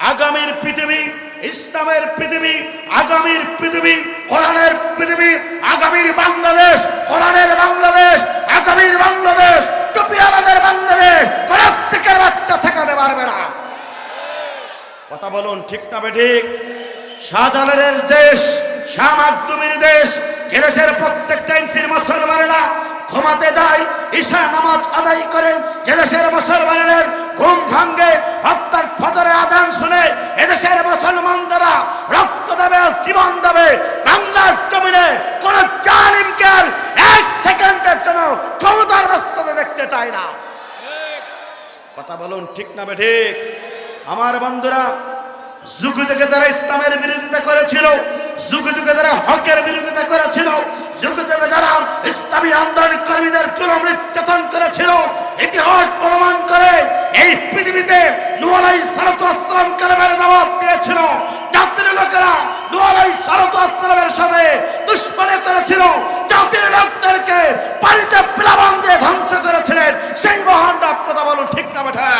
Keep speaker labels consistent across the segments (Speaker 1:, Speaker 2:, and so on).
Speaker 1: আগামীর পৃথিবী, ইসলামের পৃথিবী, আগামীর পৃথিবী, কোরআনের পৃথিবী, আগামীর বাংলাদেশ, কোরআনের বাংলাদেশ, আগামীর বাংলাদেশ টুপিয়ালাদের বাংলাদেশ কোন আস্তিকের বাচ্চা ঠেকাতে পারবে না। কথা বলুন ঠিক না বেঠিক শাহজালালের দেশ, শাহ মাকদুমের দেশ, যে দেশের প্রত্যেকটা ইঞ্চির মুসলমানেরা ঘুমাতে যায়, ঈশা নামাজ আদায় করে যে দেশের মুসলমানের ঘুম ভাঙ্গে হত্যার ফজরে আজান শুনে, এদেশের মুসলমানরা রক্ত দেবে, জীবন দেবে, বাংলার জমিনে কোন জালিমকে এক সেকেন্ডের জন্য ক্ষমতার ব্যস্ততা দেখতে চায় না। কথা বলুন ঠিক না বে ঠিক? আমার বন্ধুরা যুগে যুগে যারা ইসলামের বিরোধিতা করেছিল, যুগে যুগে যারা হকের বিরোধিতা করেছিল, যুগে যুগে যারা ইসলামী আন্দোলন কর্মীদের চুলো নির্যাতন করেছিল, ইতিহাস প্রমাণ করে এই পৃথিবীতে নুয়ালাই সালাতু আসসালাম কালামের দাওয়াত দিয়েছিল। জাতির লোকেরা নুয়ালাই সালাতু আসসালামের সাথে দুশ্মনী করেছিল। জাতির লোকদেরকে পানিতে প্লাবন দিয়ে ধ্বংস করেছিলেন। সেই মহান ডাব কথা বলুন ঠিক না বেঠা?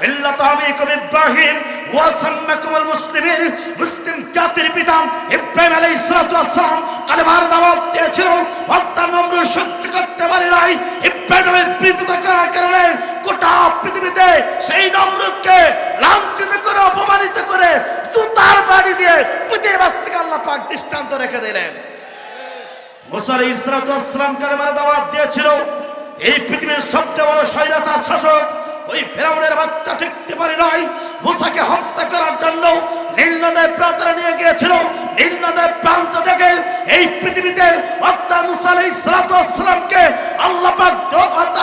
Speaker 1: মিল্লাত আবিকুম ইব্রাহিম ওয়া সাম্মাকুমুল মুসলিমিন। মুসলিম জাতির পিতা ইব্রাহিম আলাইহিস সালাতু ওয়াসসালাম কালেমার দাওয়াত দিয়েছিল। হত্যা নমরুদ সহ্য করতে পারে নাই। ইব্রাহিমের বিরোধিতা করার কারণে গোটা পৃথিবীতে সেই নমরুদকে লাঞ্ছিত করে, অপমানিত করে জুতার বাড়ি দিয়ে পৃথিবীবাস থেকে আল্লাহ পাক দৃষ্টান্ত রেখে দিলেন। মুসা আলাইহিস সালাতু ওয়াসসালাম কালেমার দাওয়াত দিয়েছিল। এই পৃথিবীর সবচেয়ে বড় স্বৈরাচার শাসক ওই ফেরাউনের বাচ্চা ঠিকতে পারে নাই মুসাকে হত্যা করার জন্য নীলনদের প্রান্তরে নিয়ে গিয়েছিল। নীলনদের প্রান্ত থেকে এই পৃথিবীতে হত্যা মুসা আলাইহিস সালাতু ওয়াসসালামকে আল্লাহ পাক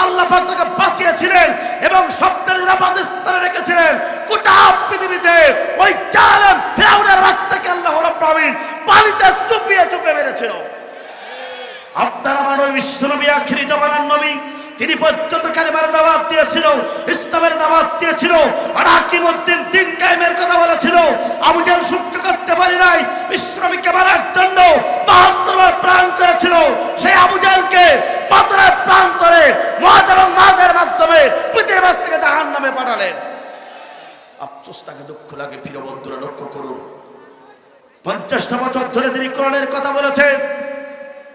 Speaker 1: আল্লাহ পাক তাকে বাঁচিয়েছিলেন এবং সবচেয়ে নিরাপদ স্থানে রেখেছিলেন। গোটা পৃথিবীতে ওই জালেম ফেরাউনের বাচ্চাকে আল্লাহ রাব্বুল পানিতে চুপিয়ে চুপে মেরেছিল। আপনার আমার ওই বিশ্বনবী আখিরি জমানার নবী তিনি পর্যন্ত কালেমার দাওয়াত দিয়েছিল, ইসলামের দাওয়াত দিয়েছিল আর হাকিমুদ্দিন দিন কায়েমের কথা বলেছিল। আবু জাহেল সহ্য করতে পারি নাই বিশ্বনবীকে মারার জন্য বাহাত্তর বার প্রাণ করেছিল। সেই আবু জাহেলকে পাথরের প্রান্তরে মহাজ এবং মাঝের মাধ্যমে পৃথিবীর বাস থেকে জাহান নামে পাঠালেন। আফসোস, তাকে দুঃখ লাগে। প্রিয় বন্ধুরা, লক্ষ্য করুন। পঞ্চাশটা বছর ধরে তিনি কোরআনের কথা বলেছেন।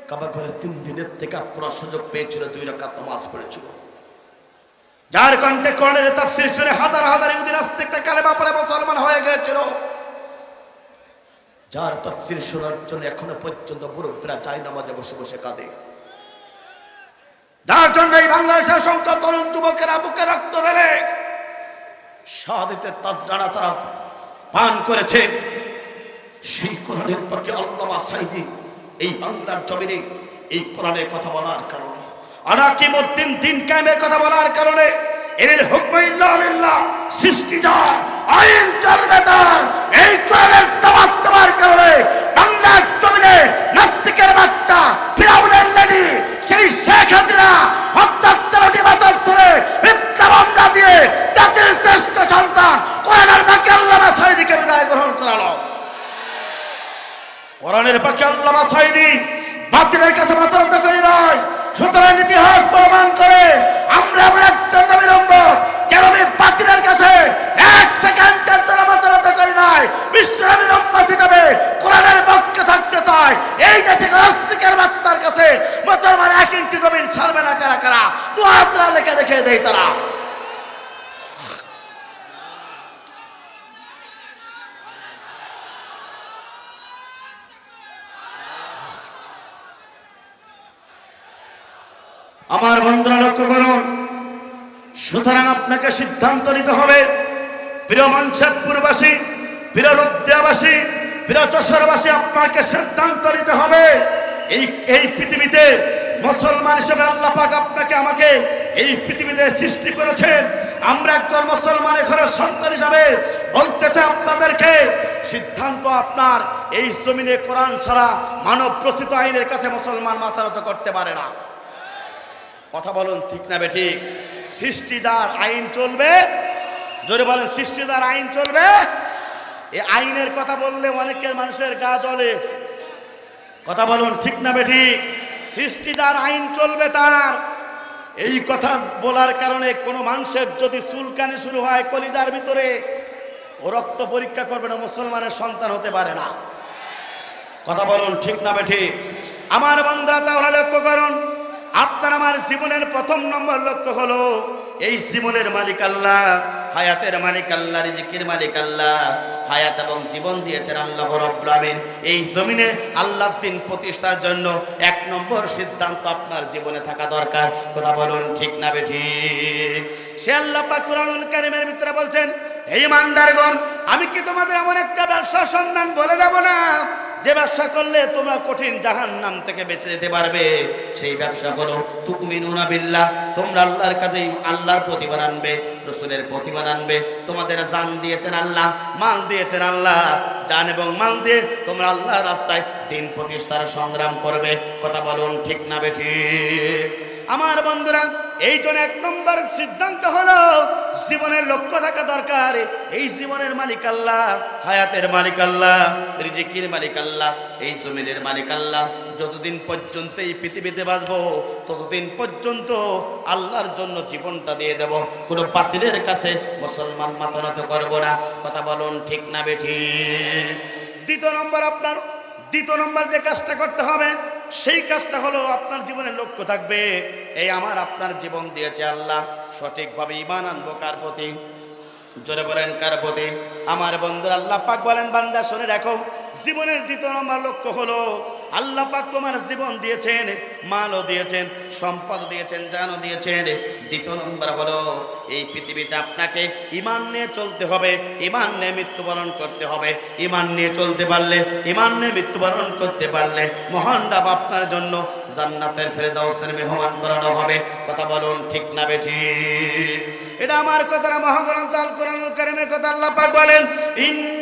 Speaker 1: কাবা করে তিন দিনের থেকে পুরো সুযোগ পেয়েছিল দুই রাকাত নামাজ পড়েছিল। যার কণ্ঠে কোরআনের তাফসীর শুনে হাজার হাজার ইহুদি নাস্তিকটা কালেমা পড়ে মুসলমান হয়ে গিয়েছিল। যার তাফসীর শোনার জন্য এখনও পর্যন্ত মুরব্বীরা চাই নামাজে বসে বসে কাঁদে। যার জন্য এই বাংলাদেশের সংখ্যা তরুণ যুবকেরা বুকে রক্ত ঢেলে শাহাদাতের তাজরানা তারা পান করেছে। সেই কোরআনের পক্ষে আল্লামা সাইদি এই বাংলার জমিনে এই কোরআনের কথা বলার কারণে, আনাকিমুদ্দিন দিন কায়েমের কথা বলার কারণে এর হুকমাইল্লাহ সৃষ্টি যার, আইন চলবে তার, এই কোরআনের কারণে বাংলার জমিনে নাস্তিকের বাচ্চা, ফিরাউনের লেডি, সেই শেখ হাসিনা হত্যা তেরোটি ধরে মিথ্যা দিয়ে জাতির শ্রেষ্ঠ সন্তান, কোরআনের বাকি আল্লামা সাইদিকে বিদায় গ্রহণ করালো। কোরআনের পক্ষে আল্লামা সাইদি বাতিলের কাছে মাথা নত করি নয় সুতরাং ইতিহাস প্রমাণ করে আমরা এমন একজন নবীর উম্মত, কেন আমি বাতিলের কাছে এক সেকেন্ডের জন্য মাথা নত করি নাই? বিশ্ব নবীর উম্মত হিসাবে কোরআনের পক্ষে থাকতে চাই। এই দেশে নাস্তিকের বাচ্চার কাছে মুসলমান এক ইঞ্চি জমিন ছাড়বে না কারা কারা? দু হাতরা লেখা দেখে দেয় তারা। আমার বন্ধুরা লক্ষ্য করুন। সুতরাং আপনাকে সিদ্ধান্ত নিতে হবে। প্রিয় মনসাদপুরবাসী প্রিয় রুদ্রাবাসী, প্রিয় যশোরবাসী, আপনাকে সিদ্ধান্ত নিতে হবে। এই এই পৃথিবীতে মুসলমান হিসেবে আল্লাহ পাক আপনাকে আমাকে এই পৃথিবীতে সৃষ্টি করেছেন আমরা একজন মুসলমানের ঘরের সন্তান হিসাবে বলতে চাই আপনাদেরকে, সিদ্ধান্ত আপনার এই জমিনে কোরআন ছাড়া মানব প্রসিত আইনের কাছে মুসলমান মাথা নত করতে পারে না। কথা বলুন, ঠিক না বেঠিক সৃষ্টিদার আইন চলবে? জোরে বলেন, সৃষ্টিদার আইন চলবে? এ আইনের কথা বললে অনেকের মানুষের গা জ্বলে। কথা বলুন, ঠিক না বেঠিক সৃষ্টিদার আইন চলবে তার। এই কথা বলার কারণে কোনো মানুষের যদি চুলকানি শুরু হয় কলিজার ভিতরে, ও রক্ত পরীক্ষা করবে না, মুসলমানের সন্তান হতে পারে না। কথা বলুন, ঠিক না বেঠি আমার বন্ধুরা তাহলে লক্ষ্য করুন আপনার আমার জীবনের প্রথম নম্বর লক্ষ্য হলো, এই জীবনের মালিক আল্লাহ, হায়াতের মালিক আল্লাহ, রিজিকের মালিক আল্লাহ, হায়াত এবং জীবন দিয়েছেন আল্লাহ রব্বুল এই জমিনে আল্লাহ দিন প্রতিষ্ঠার জন্য এক নম্বর সিদ্ধান্ত আপনার জীবনে থাকা দরকার। কথা বলুন ঠিক না বেঠি? সে আল্লাহ পাক কুরআনুল কারীমের ভিতরে বলছেন এই ইমানদারগণ, আমি কি তোমাদের এমন একটা ব্যবসার সন্ধান বলে দেব না? যে ব্যবসা করলে তোমরা কঠিন জাহান নাম থেকে বেঁচে যেতে পারবে, সেই ব্যবসা করো তুমিনুনা বিল্লাহ। তোমরা আল্লাহর কাছে আল্লাহর প্রতিমান আনবে, রসুলের প্রতিমান আনবে। তোমাদের জান দিয়েছেন আল্লাহ, মাল দিয়েছেন আল্লাহ। জান এবং মাল দিয়ে তোমরা আল্লাহর রাস্তায় দিন প্রতিষ্ঠার সংগ্রাম করবে। কথা বলুন ঠিক না বেঠি আমার বন্ধুরা এই জন্য এক নম্বর সিদ্ধান্ত হলো, জীবনের লক্ষ্য থাকা দরকার। এই জীবনের মালিক আল্লাহ, হায়াতের মালিক আল্লাহ, রিজিকির মালিক আল্লাহ, এই জমিনের মালিক আল্লাহ। যতদিন পর্যন্ত এই পৃথিবীতে বাঁচবো, ততদিন পর্যন্ত আল্লাহর জন্য জীবনটা দিয়ে দেব। কোনো পাতিলের কাছে মুসলমান মাথা নত করব না। কথা বলুন ঠিক না বেঠি দ্বিতীয় নম্বর আপনার, দ্বিতীয় নম্বর যে কাজটা করতে হবে সেই কাজটা হলো আপনার জীবনের লক্ষ্য থাকবে। এই আমার আপনার জীবন দিয়েছে আল্লাহ। সঠিকভাবে ইমান আনব কার প্রতি? জোরে বলেন কার প্রতি? আমার বন্ধুর, আল্লাহ পাক বলেন, বান্দা, শুনে রাখো। জীবনের দ্বিতীয় নম্বর লক্ষ্য হলো আল্লাহ পাক তোমার জীবন দিয়েছেন, মালও দিয়েছেন, সম্পদ দিয়েছেন, জানও দিয়েছেন। দ্বিতীয় নম্বর হলো, এই পৃথিবীতে আপনাকে ইমান নিয়ে চলতে হবে ইমান নিয়ে মৃত্যুবরণ করতে হবে। ইমান নিয়ে চলতে পারলে ইমান নিয়ে মৃত্যুবরণ করতে পারলে মহান রাব আপনার জন্য জান্নাতের ফেরদাউসের মেহমান করানো হবে। কথা বলুন ঠিক না বেঠি এটা আমার কথা না মহাগ্রন্থ আল কোরআনুল কারীমের কথা আল্লাহ পাক বলেন ইন্নাল্লাযীনা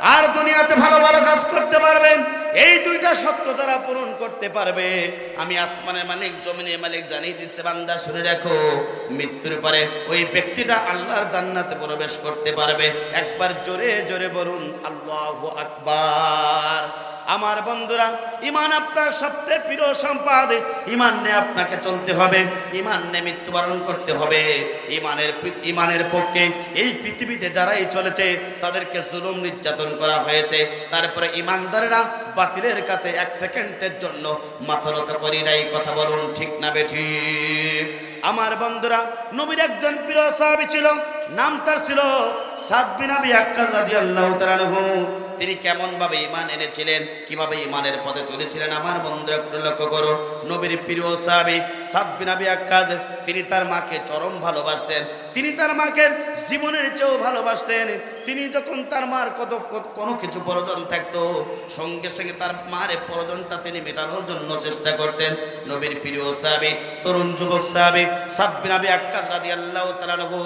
Speaker 1: আর দুনিয়াতে ভালো ভালো কাজ করতে পারবেন। এই দুইটা সত্য যারা পূরণ করতে পারবে, আমি আসমানের মালিক, জমিনের মালিক জানিয়ে দিচ্ছে, বান্দা, শুনে রাখো, মৃত্যুর পরে ওই ব্যক্তিটা আল্লাহর জান্নাতে প্রবেশ করতে পারবে। একবার জোরে জোরে বলুন, আল্লাহ আকবার। আমার বন্ধুরা ইমান আপনার সবচেয়ে প্রিয় সম্পদ। ইমান আপনাকে চলতে হবে ইমান মৃত্যুবরণ করতে হবে। ইমানের ইমানের পক্ষে এই পৃথিবীতে যারাই চলেছে, তাদেরকে জুলুম নির্যাতন করা হয়েছে। তারপরে ইমানদারেরা বাতিলের কাছে এক সেকেন্ডের জন্য মাথা নত করি নাই, কথা বলুন ঠিক না বেঠি। আমার বন্ধুরা, নবীর একজন প্রিয় সাহাবী ছিল, নাম তার ছিল সাদ বিন আবি আক্কাস রাদিয়াল্লাহু তাআলা তিনি কেমনভাবে ইমান এনেছিলেন, কীভাবে ইমানের পথে চলেছিলেন? আমার বন্ধুরা, একটু লক্ষ্য করুন। নবীর প্রিয় সাহাবি সাব্বিন বিন আবি আক্কাস তিনি তার মাকে চরম ভালোবাসতেন। তিনি তার মাকে জীবনের চেয়েও ভালোবাসতেন। তিনি যখন তার মার কত কোনো কিছু প্রয়োজন থাকতো, সঙ্গে সঙ্গে তার মার প্রয়োজনটা তিনি মেটানোর জন্য চেষ্টা করতেন। নবীর প্রিয় সাহাবী, তরুণ যুবক সাহাবী সাদ বিন আবি আক্কাস তাআলা আনহু,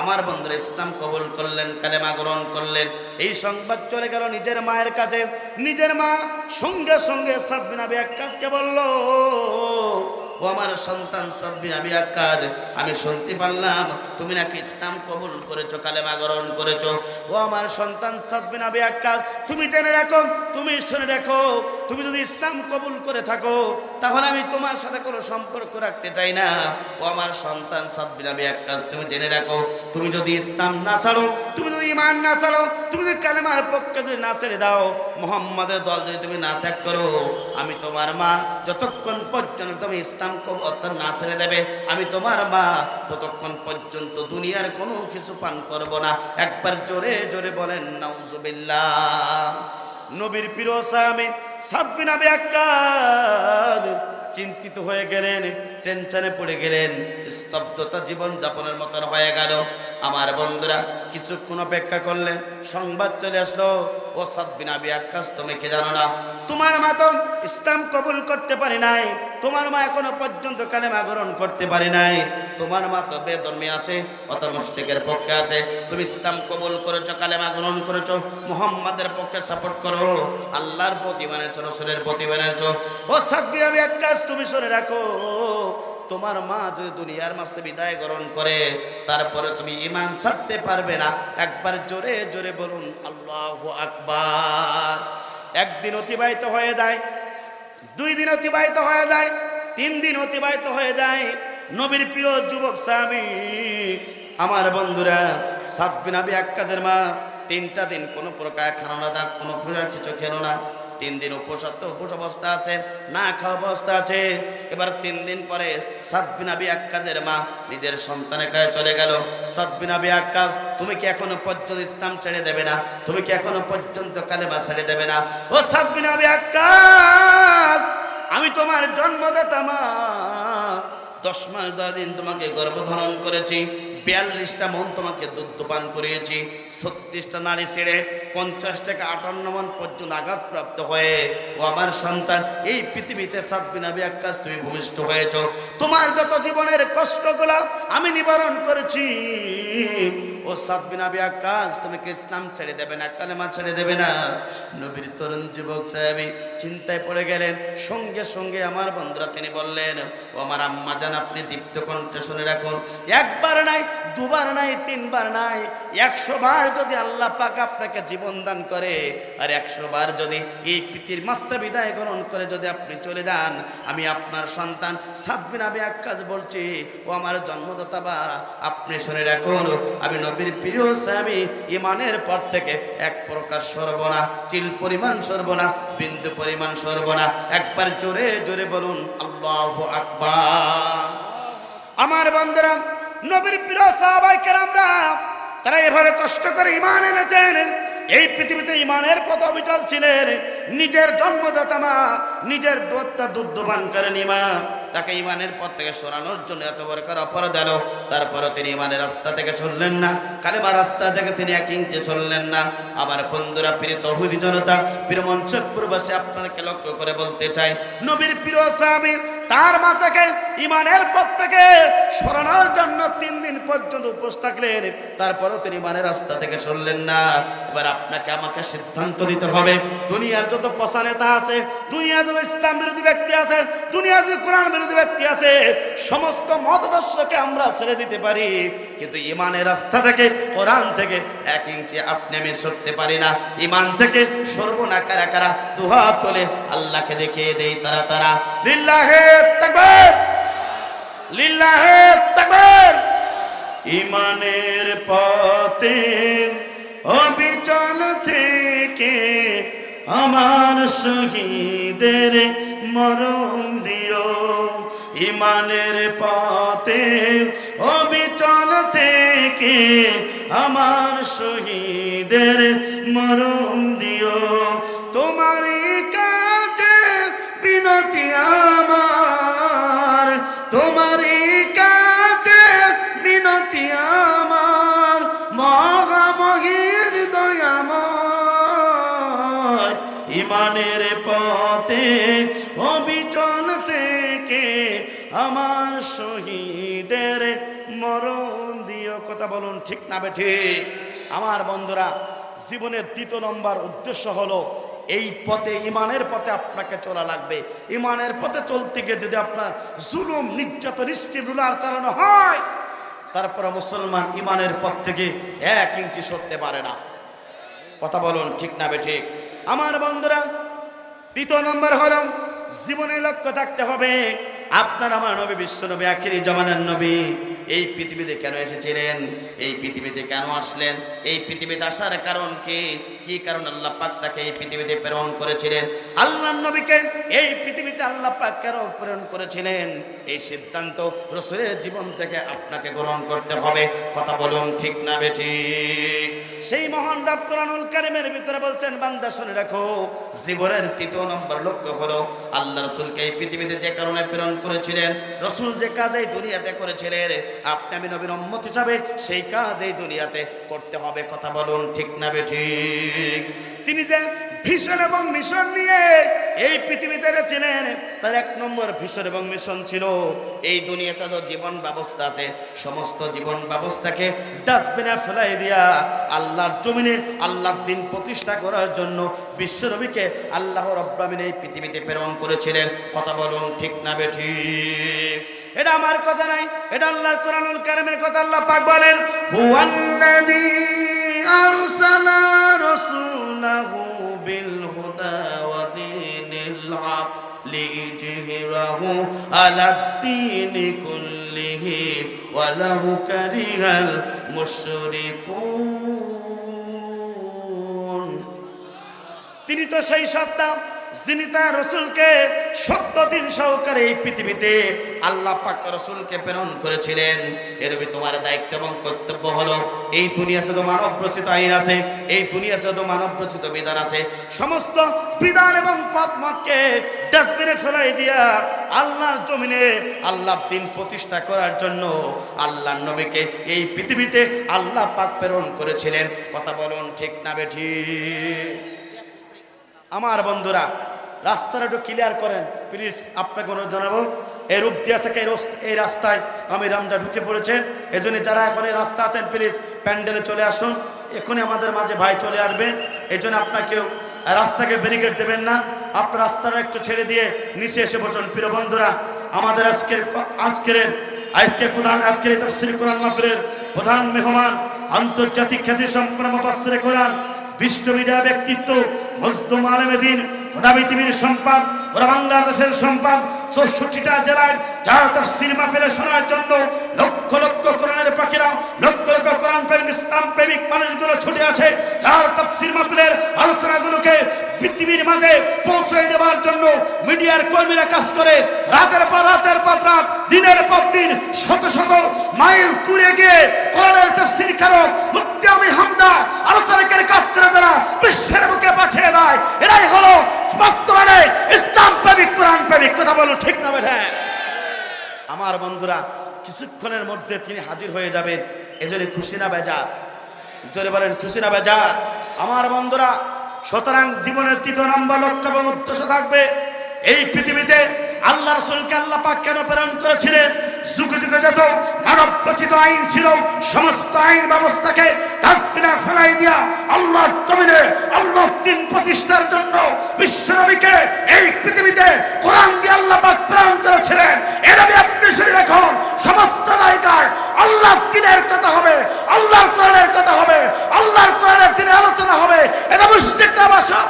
Speaker 1: আমার বন্ধুরা ইসলাম কবুল করলেন, কালেমা গ্রহণ করলেন। এই সংবাদ চলে গেল নিজের মায়ের কাছে। নিজের মা সঙ্গে সঙ্গে সাদ বিন আবি আক্কাসকে বলল ও আমার সন্তান সাদবিন আমি আকাদ আমি শুনতে পারলাম, তুমি নাকি ইসলাম কবুল করেছ, কালেমা গ্রহণ করেছ। ও আমার সন্তান সাদবিন আবি আকাদ তুমি জেনে রাখো, তুমি শুনে রাখো, তুমি যদি ইসলাম কবুল করে থাকো, তাহলে আমি তোমার সাথে কোনো সম্পর্ক রাখতে চাই না। ও আমার সন্তান সাদবিন আবি আকাশ তুমি জেনে রাখো, তুমি যদি ইসলাম না ছাড়ো, তুমি যদি ইমান না ছাড়ো, তুমি যদি কালেমার পক্ষে যদি না ছেড়ে দাও, মোহাম্মদের দল যদি তুমি না ত্যাগ করো, আমি তোমার মা, যতক্ষণ পর্যন্ত তুমি ইসলাম না ছেড়ে দেবে। আমি তোমার মা, ততক্ষণ পর্যন্ত দুনিয়ার কোনো কিছু পান করব না। একবার জোরে জোরে বলেন নাউজুবিল্লা নবীর পিরোসা আমি সাব্বিনাবে আক্কাদ চিন্তিত হয়ে গেলেন, টেনশনে পড়ে গেলেন। স্তব্ধতা জীবন যাপনের মতন হয়ে গেল। আমার বন্ধুরা, কিছুক্ষণ অপেক্ষা করলেন, সংবাদ চলে আসলো। ও সাব্বিন আবি আক্কাস, তুমি কি জানো না? তোমার মা তো ইসলাম কবুল করতে পারে নাই। তোমার মা এখনও পর্যন্ত কালেমা গ্রহণ করতে পারে নাই। তোমার মা তো বেধর্মী আছে, অত মুষ্টিকের পক্ষে আছে। তুমি ইসলাম কবুল করেছ, কালেমা গ্রহণ করেছ, মোহাম্মদের পক্ষে সাপোর্ট করো। আল্লাহর প্রতি মানেছো রসুলের প্রতি মানেছো ও এক কাজ তুমি শুনে রাখো, তোমার মা যদি দুনিয়ার মাসে বিদায় গ্রহণ করে, তারপরে তুমি ইমান ছাড়তে পারবে না। একবার জোরে জোরে বলুন, আল্লাহ আকবার। একদিন অতিবাহিত হয়ে যায়, দুই দিন অতিবাহিত হয়ে যায়, তিন দিন অতিবাহিত হয়ে যায়। নবীর প্রিয় যুবক স্বামী আমার বন্ধুরা সাত বিন আবি এক কাজের মা, তিনটা দিন কোনো প্রকার খানো না দাগ, কোনো কিছু খেলো না। তিন দিন উপসত্ব উপস অবস্থা আছে, না খাওয়া অবস্থা আছে। এবার তিন দিন পরে সাত বিন আবি এক কাজের মা নিজের সন্তানের কাছে চলে গেল। সাত বিন আবি এক কাজ তুমি কি এখনও পর্যন্ত ইসলাম ছেড়ে দেবে না? তুমি কি এখনও পর্যন্ত কালেমা ছেড়ে দেবে না? ও সাত বিন আবি এক কাজ আমি তোমার জন্মদাতা মা। দশ মাস দশ দিন তোমাকে গর্ভধারণ করেছি। বিয়াল্লিশটা মন তোমাকে দুধ পান করিয়েছি। ছত্রিশটা নারী ছেড়ে পঞ্চাশ থেকে আটান্ন মন পর্যন্ত আঘাতপ্রাপ্ত হয়ে। ও আমার সন্তান, এই পৃথিবীতে সাত বিনাবি আকাশ তুমি ভূমিষ্ঠ হয়েছ। তোমার যত জীবনের কষ্টগুলো আমি নিবারণ করেছি ও সাত বিনাবি আকাশ তুমি কি ইসলাম ছেড়ে দেবে না, কালেমা ছেড়ে দেবে না। নবীর তরুণ যুবক সাহেবী চিন্তায় পড়ে গেলেন। সঙ্গে সঙ্গে আমার বন্ধুরা তিনি বললেন, ও আমার আম্মা জান, আপনি দীপ্ত কণ্ঠে শুনে রাখুন। একবার নাই, দুবার নাই, তিনবার নাই, একশো বার যদি আল্লাহ পাক আপনাকে জীবন দান করে, আর একশো বার যদি এই পৃথিবীর মাস্তা বিদায় গ্রহণ করে যদি আপনি চলে যান, আমি আপনার সন্তান সাব্বিন আবি আকাশ বলছি। ও আমার জন্মদাতা বা, আপনি শুনে রাখুন, আমি নবীর প্রিয় স্বামী, ইমানের পর থেকে এক প্রকার সর্বনা চিল পরিমাণ সর্বনা বিন্দু পরিমাণ সর্বনা একবার জোরে জোরে বলুন, আল্লাহ আকবার। আমার বন্ধুরা, নবীর প্রিয় সাহাবাই কেরামরা, তারা এভাবে কষ্ট করে ইমান এনেছেন। এই পৃথিবীতে ইমানের পথ অবিচল ছিলেন। নিজের জন্মদাতা মা, নিজের দোধটা দুধ করেন মা তাকে ইমানের পথ থেকে শোনানোর জন্য এত বরকার করে অপরাধ এলো তারপরে তিনি ইমানের রাস্তা থেকে শুনলেন না। কালেমা রাস্তা থেকে তিনি এক ইঞ্চে চললেন না। আমার বন্ধুরা, প্রিয় তহুদি জনতা, প্রিয় মঞ্চপুরবাসী আপনাদেরকে লক্ষ্য করে বলতে চাই, নবীর প্রিয় স্বামী তার মাতাকে ইমানের পথ থেকে সরানোর জন্য তিন দিন পর্যন্ত উপোস থাকলেন। তারপরও তিনি ইমানের রাস্তা থেকে সরলেন না। এবার আপনাকে আমাকে সিদ্ধান্ত নিতে হবে। দুনিয়ার যত পশা নেতা আছে দুনিয়া যত ইসলাম বিরোধী ব্যক্তি আছে দুনিয়া যত কোরআন বিরোধী ব্যক্তি আছে, সমস্ত মতদর্শকে আমরা ছেড়ে দিতে পারি। কিন্তু ইমানের রাস্তা থেকে, কোরআন থেকে এক ইঞ্চি আপনি আমি সরতে পারি না। ইমান থেকে সরবো না কারা কারা দুহা তোলে আল্লাহকে দেখিয়ে দেই তারা তারা। ইমানের পথে অবিচল থেকে আমার শহীদের মরণ দিও। ইমানের পথে অবিচল থেকে আমার শহীদের মরণ দিও। তোমারই কাছে বিনতি কথা বলুন, ঠিক না বেঠে আমার বন্ধুরা, জীবনের দ্বিতীয় নম্বর উদ্দেশ্য হলো, এই পথে, ইমানের পথে আপনাকে চলা লাগবে। ইমানের পথে চলতে গিয়ে যদি আপনার জুলুম, নির্যাতন স্টিম রুলার চালানো হয়, তারপরে মুসলমান ইমানের পথ থেকে এক ইঞ্চি সরতে পারে না। কথা বলুন, ঠিক না ঠিক? আমার বন্ধুরা দ্বিতীয় নম্বর হল জীবনে লক্ষ্য থাকতে হবে। আপনার আমার নবী বিশ্ব নবী আখিরি জমানের নবী এই পৃথিবীতে কেন এসেছিলেন? এই পৃথিবীতে কেন আসলেন? এই পৃথিবীতে আসার কারণ কি? কি কারণ আল্লাহ পাক তাকে এই পৃথিবীতে প্রেরণ করেছিলেন? আল্লাহ নবীকে এই পৃথিবীতে আল্লাহ পাক কেন প্রেরণ করেছিলেন? এই সিদ্ধান্ত রসুলের জীবন থেকে আপনাকে গ্রহণ করতে হবে। কথা বলুন ঠিক না বেঠি? সেই মহান রব কোরআনুল কারিমের ভিতরে বলছেন, বান্দা শুনে রাখো, জীবনের তৃতীয় নম্বর লক্ষ্য হলো আল্লাহ রসুলকে এই পৃথিবীতে যে কারণে প্রেরণ করেছিলেন, রসুল যে কাজ এই দুনিয়াতে করেছিলেন, আপনি আমি নবীর উম্মত হিসাবে সেই কাজ এই দুনিয়াতে করতে হবে। কথা বলুন ঠিক না বেঠিক তিনি যে ভীষণ এবং মিশন নিয়ে এই পৃথিবীতে ছিলেন তার এক নম্বর ভীষণ এবং মিশন ছিল এই দুনিয়াতে যত জীবন ব্যবস্থা আছে, সমস্ত জীবন ব্যবস্থাকে ডাস্টবিনে ফেলাই দিয়া আল্লাহর জমিনে, আল্লাহর দিন প্রতিষ্ঠা করার জন্য বিশ্বনবীকে আল্লাহ রব্বামিন এই পৃথিবীতে প্রেরণ করেছিলেন। কথা বলুন ঠিক না বেঠিক এটা আমার কথা নাই, এটা আল্লাহর কোরআনুল কারিমের কথা আল্লাহ পাক বলেন, হুয়াল্লাযী রাসূলাহু বিল হুদা ওয়া দীনিল হক লিইজহিরাহু আলাদ-দীনি কুল্লিহি ওয়ালাহু কারিহাল মুশরিকুন তিনি তো সেই সত্তা যিনি তার রসুলকে সত্য দিন সহকারে এই পৃথিবীতে আল্লাহ পাক রসুলকে প্রেরণ করেছিলেন। এরবি তোমার দায়িত্ব এবং কর্তব্য হলো, এই দুনিয়াতে তো মানব রচিত আইন আছে, এই দুনিয়াতে তো মানব রচিত বিধান আছে। সমস্ত বিধান এবং পথ মতকে ডাস্টবিনে ফেলাই দিয়া আল্লাহর জমিনে আল্লাহ দিন প্রতিষ্ঠা করার জন্য আল্লাহর নবীকে এই পৃথিবীতে আল্লাহ পাক প্রেরণ করেছিলেন। কথা বলুন ঠিক না বেঠি আমার বন্ধুরা রাস্তাটা একটু ক্লিয়ার করেন প্লিজ আপনাকে অনুরোধ জানাব, এই রূপ দিয়া থেকে এই রস- এই রাস্তায় আমি রামদা ঢুকে পড়েছেন এজন্য যারা এখন এই রাস্তা আছেন প্লিজ প্যান্ডেলে চলে আসুন, এখনই আমাদের মাঝে ভাই চলে আসবে এই জন্য আপনাকেও রাস্তাকে ব্যারিকেড দেবেন না, আপনার রাস্তাটা একটু ছেড়ে দিয়ে নিচে এসে বসুন। প্রিয় বন্ধুরা, আমাদের আজকের আজকের আজকে প্রধান, আজকের এই তফসির কোরআন মাহফিলের প্রধান মেহমান, আন্তর্জাতিক খ্যাতি সম্পন্ন মুফাসসিরে কোরআন বিশ্ব ব্যক্তিত্ব মজদুম আলমেদিন গোটা পৃথিবীর সম্পাদ গোটা বাংলাদেশের সম্পাদ চৌষট্টিটা জেলায় যার তার সিনেমা ফেলে শোনার জন্য লক্ষ লক্ষ কোরআনের পাখিরা, লক্ষ লক্ষ কোরআন প্রেমিক, ইসলাম প্রেমিক মানুষগুলো ছুটে আছে, যার তার সিনেমা ফেলের আলোচনাগুলোকে পৃথিবীর মাঝে পৌঁছে দেওয়ার জন্য মিডিয়ার কর্মীরা কাজ করে। রাতের পর রাতের পর রাত, দিনের পর দিন, শত শত মাইল দূরে গিয়ে কোরআনের তফসির কারক মুক্তি আমি হামদা আলোচনাকারী কাজ করে তারা বিশ্বের মুখে পাঠিয়ে দেয়। এরাই হলো বর্তমানে ইসলাম প্রেমিক, কোরআন প্রেমিক, কথা বলো ঠিক না বেঠে। আমার বন্ধুরা, কিছুক্ষণের মধ্যে তিনি হাজির হয়ে যাবেন। এজন্য খুশি না বেজার জোরে বলেন, খুশি না বেজার আমার বন্ধুরা, সুতরাং জীবনের তৃতীয় নম্বর লক্ষ্য এবং উদ্দেশ্য থাকবে, এই পৃথিবীতে আল্লাহ রসুলকে আল্লাহ পাক কেন প্রেরণ করেছিলেন? যুগে যুগে যত মানব রচিত আইন ছিল, সমস্ত আইন ব্যবস্থাকে ডাস্টবিনে ফেলাই দিয়া আল্লাহ জমিনে আল্লাহ দিন প্রতিষ্ঠার জন্য বিশ্বনবীকে এই পৃথিবীতে কোরআন দিয়ে আল্লাহ পাক প্রেরণ করেছিলেন। এরবি আপনি শুনে রাখুন, সমস্ত জায়গায় আল্লাহ দিনের কথা হবে, আল্লাহর কোরআনের কথা হবে, আল্লাহর কোরআনের দিনে আলোচনা হবে। এটা মুশরিকরা বা সব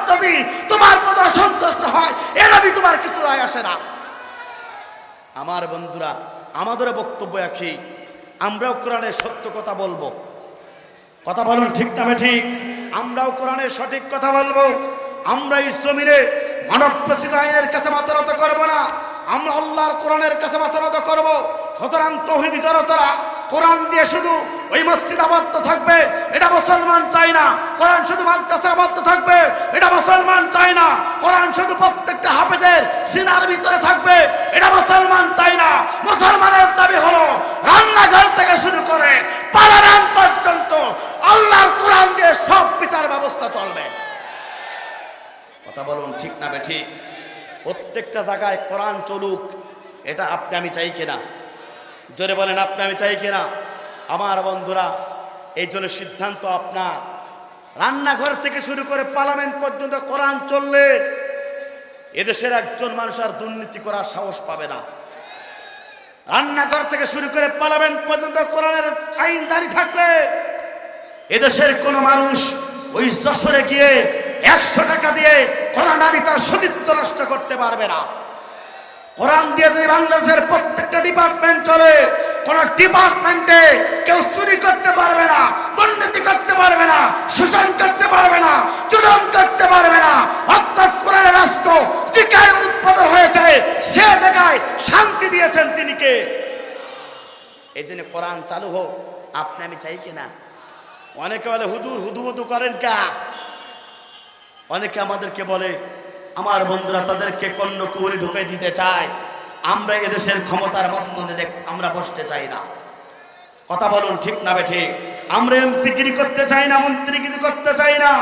Speaker 1: তোমার প্রতি অসন্তুষ্ট হয় এরবি তোমার কিছু রায় আসে না। আমার বন্ধুরা, আমাদের বক্তব্য একই। আমরাও কোরআনের সত্য কথা বলব। কথা বলুন ঠিক না ঠিক? আমরাও কোরআনের সঠিক কথা বলব। আমরা ইসলামীরে মানব প্রসিদ্ধ আইনের কাছে মাথানত করব না। আমরা আল্লাহর কোরআনের কাছে মাথানত করব। সুতরাং তহিদি জনতারা কোরআন দিয়ে শুধু ওই মসজিদ আবদ্ধ থাকবে। এটা মুসলমান চাই না। কোরআন শুধু মাদ্রাসা আবদ্ধ থাকবে। এটা মুসলমান চাই না। কোরআন শুধু প্রত্যেকটা হাফেজের সিনার ভিতরে থাকবে। এটা মুসলমান চাই না। মুসলমানের দাবি হলো, রান্নাঘর থেকে শুরু করে পার্লামেন্ট পর্যন্ত আল্লাহর কোরআন দিয়ে সব বিচার ব্যবস্থা চলবে। কথা বলুন ঠিক না বেঠি? প্রত্যেকটা জায়গায় কোরআন চলুক, এটা আপনি আমি চাই কিনা? জোরে বলেন, আপনি আমি চাই কিনা? আমার বন্ধুরা, এই জন্য সিদ্ধান্ত আপনার। রান্নাঘর থেকে শুরু করে পার্লামেন্ট পর্যন্ত কোরআন চললে এদেশের একজন মানুষ আর দুর্নীতি করার সাহস পাবে না। রান্নাঘর থেকে শুরু করে পার্লামেন্ট পর্যন্ত কোরআনের আইন দাঁড়িয়ে থাকলে এদেশের কোন মানুষ ওই যশোরে গিয়ে একশো টাকা দিয়ে কোরআন আনি তার সতীত্ব নষ্ট করতে পারবে না। কোরআন দিয়ে যদি বাংলাদেশের প্রত্যেকটা ডিপার্টমেন্ট চলে, কোন ডিপার্টমেন্টে কেউ চুরি করতে পারবে না, দুর্নীতি করতে পারবে না, শোষণ করতে পারবে না, জুলুম করতে পারবে না, অর্থাৎ কোরআনের রাষ্ট্র যেখানে উৎপাদন হয়েছে, সে জায়গায় শান্তি দিয়েছেন তিনি কে? এই জন্য কোরআন চালু হোক, আপনি আমি চাই কিনা অনেকে বলে, হুজুর হুদু হুদু করেন কা? অনেকে আমাদেরকে বলে আমার বন্ধুরা তাদেরকে কন্য কুহুরি ঢুকে দিতে চায়। আমরা এদেশের ক্ষমতার মসনদে আমরা বসতে চাই না। কথা বলুন, ঠিক না ঠিক? আমরা এমপিগিরি করতে চাই না মন্ত্রীগিরি করতে চাই না।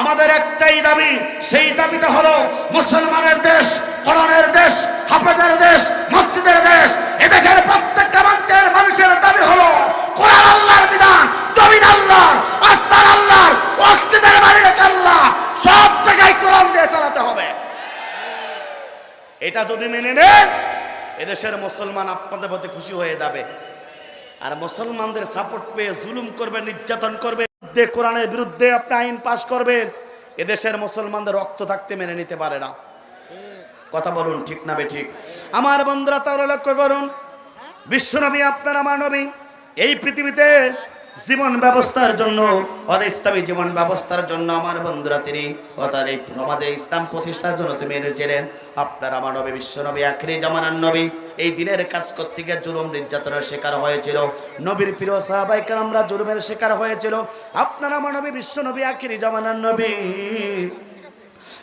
Speaker 1: আমাদের একটাই দাবি, সেই দাবিটা হলো মুসলমানের দেশ, কোরআনের দেশ, হাফেজের দেশ, মসজিদের দেশ। এদেশের প্রত্যেকটা মঞ্চের মানুষের দাবি হলো কোরআন আল্লাহর বিধান, জমিন আল্লাহর, আসমান আল্লাহর, মসজিদের মালিক আল্লাহ। সব জায়গায় কোরআন দিয়ে চালাতে হবে। এটা যদি মেনে নেন, এদেশের মুসলমান আপনাদের প্রতি খুশি হয়ে যাবে। আর মুসলমানদের সাপোর্ট পেয়ে জুলুম করবে, নির্যাতন করবে কোরআনের বিরুদ্ধে আপনি আইন পাশ করবেন, এদেশের মুসলমানদের রক্ত থাকতে মেনে নিতে পারে না। কথা বলুন, ঠিক না ঠিক? আমার বন্ধুরা, তাহলে লক্ষ্য করুন, বিশ্বনবী আপনার আমার নবী, এই পৃথিবীতে জীবন ব্যবস্থার জন্য অদ ইসলামী জীবন ব্যবস্থার জন্য আমার বন্ধুরা তিনি তার এই সমাজে ইসলাম প্রতিষ্ঠার জন্য তুমি এনেছিলেন আপনার আমার নবী বিশ্বনবী আখরি জামানার নবী। এই দিনের কাজ করতে গিয়ে জুলুম নির্যাতনের শিকার হয়েছিল। নবীর প্রিয় সাহাবাই আমরা জুলুমের শিকার হয়েছিল। আপনার আমার নবী বিশ্বনবী আখরি জামানার নবী।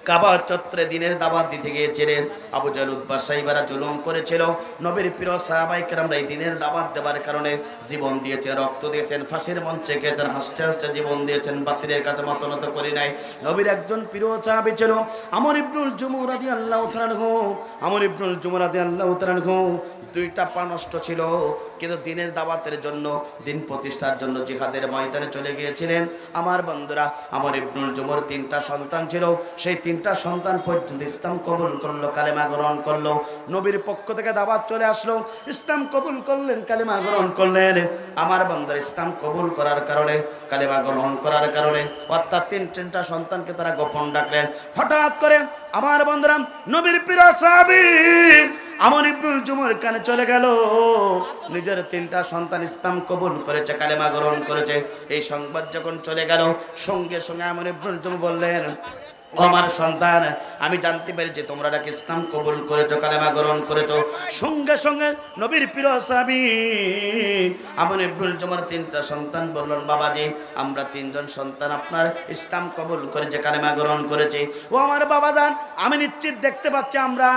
Speaker 1: কাবা চত্রে দিনের দাবাত দিতে গিয়েছিলেন। আবু জাল উদ্বাস সাহিবারা জুলুম করেছিল। নবীর প্রিয় সাহাবাই কেরামরা এই দিনের দাবাত দেওয়ার কারণে জীবন দিয়েছেন, রক্ত দিয়েছেন, ফাঁসির মঞ্চে গেছেন হাসতে হাসতে জীবন দিয়েছেন, বাতিলের কাছে মতনত করি নাই। নবীর একজন প্রিয় সাহাবি ছিল আমর ইবনুল জুমুরাদি আল্লাহ উতরানহু আমর ইবনুল জুমুরাদি আল্লাহ উতরানহু দুইটা পা নষ্ট ছিল, কিন্তু দিনের দাবাতের জন্য, দিন প্রতিষ্ঠার জন্য জিহাদের ময়দানে চলে গিয়েছিলেন। আমার বন্ধুরা, আমার ইবনুল জুমর তিনটা সন্তান ছিল। সেই তিনটা সন্তান পর্যন্ত ইসলাম কবুল করল, কালেমা গ্রহণ করল। নবীর পক্ষ থেকে দাবাত চলে আসলো, ইসলাম কবুল করলেন, কালেমা গ্রহণ করলেন। আমার বন্ধুরা ইসলাম কবুল করার কারণে, কালেমা গ্রহণ করার কারণে, অর্থাৎ তিন তিনটা সন্তানকে তারা গোপন ডাকলেন। হঠাৎ করে আমার বন্ধুরা, নবীর প্রিয় সাহাবী আমর ইবনুল জুমর কানে চলে গেল। নিজের তিনটা সন্তান ইসলাম কবুল করেছে, কালেমা গ্রহণ করেছে। এই সংবাদ যখন চলে গেল, সঙ্গে সঙ্গে আমর ইবনুল জুমর বললেন আমার সন্তান, আমি জানতে পেরেছি তোমরা নাকি ইসলাম কবুল করেছ, কালেমা গ্রহণ করেছ। সঙ্গে সঙ্গে নবীর প্রিয় সাহাবী আমর ইবনুল জুমর তিনটা সন্তান বললেন, বাবাজি, আমরা তিনজন সন্তান আপনার ইসলাম কবুল করে যে কালেমা গ্রহণ করেছি। ও আমার বাবা যান আমি নিশ্চিত দেখতে পাচ্ছি আমরা,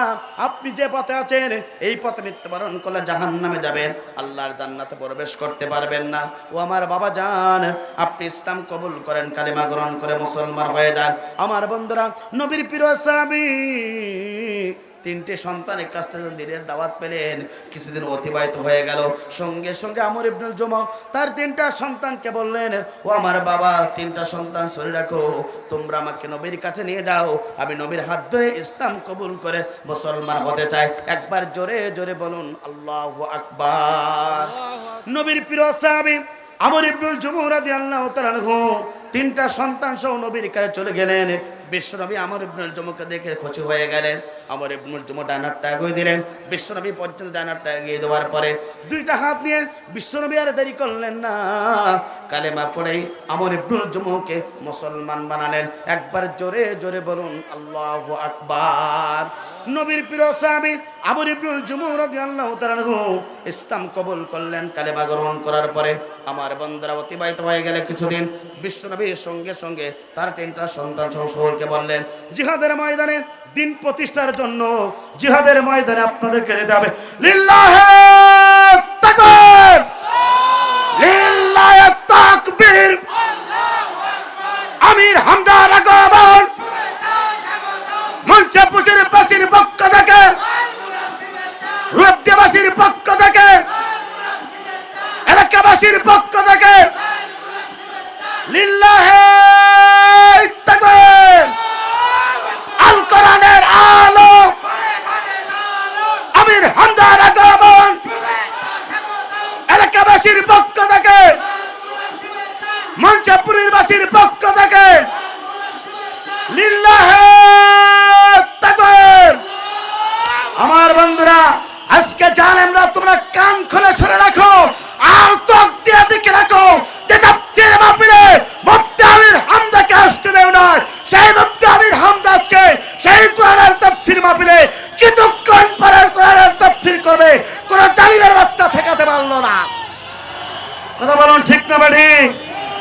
Speaker 1: আপনি যে পথে আছেন, এই পথে মৃত্যুবরণ করলে জাহান নামে যাবেন। আল্লাহর জান্নাতে প্রবেশ করতে পারবেন না। ও আমার বাবা যান আপনি ইসলাম কবুল করেন, কালিমা গ্রহণ করে মুসলমান হয়ে যান। আমার বন্ধুরা, নবীর প্রিয় তিনটে সন্তানের কাছ থেকে দিনের দাওয়াত পেলেন, কিছুদিন অতিবাহিত হয়ে গেল। সঙ্গে সঙ্গে আমর ইবনুল জমা তার তিনটা সন্তানকে বললেন, ও আমার বাবা, তিনটা সন্তান শুনে রাখো। তোমরা আমাকে নবীর কাছে নিয়ে যাও। আমি নবীর হাত ধরে ইসলাম কবুল করে মুসলমান হতে চাই। একবার জোরে জোরে বলুন, আল্লাহ আকবার। নবীর প্রিয় সাহাবী আমর ইবনুল জুমুর রাদিয়াল্লাহু তাআলা তিনটা সন্তান সহ নবীর কাছে চলে গেলেন। বিশ্বনবী আমার ইবনুল জমুকে দেখে খুশি হয়ে গেলেন। আমার ইবনুল জমু ডানারটা এগিয়ে দিলেন। বিশ্বনবী পর্যন্ত ডানারটা এগিয়ে দেওয়ার পরে দুইটা হাত নিয়ে বিশ্বনবী আর দেরি করলেন না। কালেমা পড়েই আমার ইবনুল জমুকে মুসলমান বানালেন। একবার জোরে জোরে বলুন, আল্লাহ আকবার। নবীর প্রিয় সাহাবী আমর ইবনুল জুমু রাদিয়াল্লাহু তাআলা ইসলাম কবুল করলেন, কালেমা গ্রহণ করার পরে আমার বন্ধুরা অতিবাহিত হয়ে গেলে কিছুদিন বিশ্বনবীর সঙ্গে সঙ্গে তার তিনটা সন্তান সহ শহরকে বললেন, জিহাদের ময়দানে দিন প্রতিষ্ঠার জন্য, জিহাদের ময়দানে আপনাদেরকে যেতে হবে। লিল্লাহে তাকবীর! লিল্লাহে তাকবীর! আমির হামদার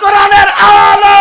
Speaker 1: কোরআনের আলো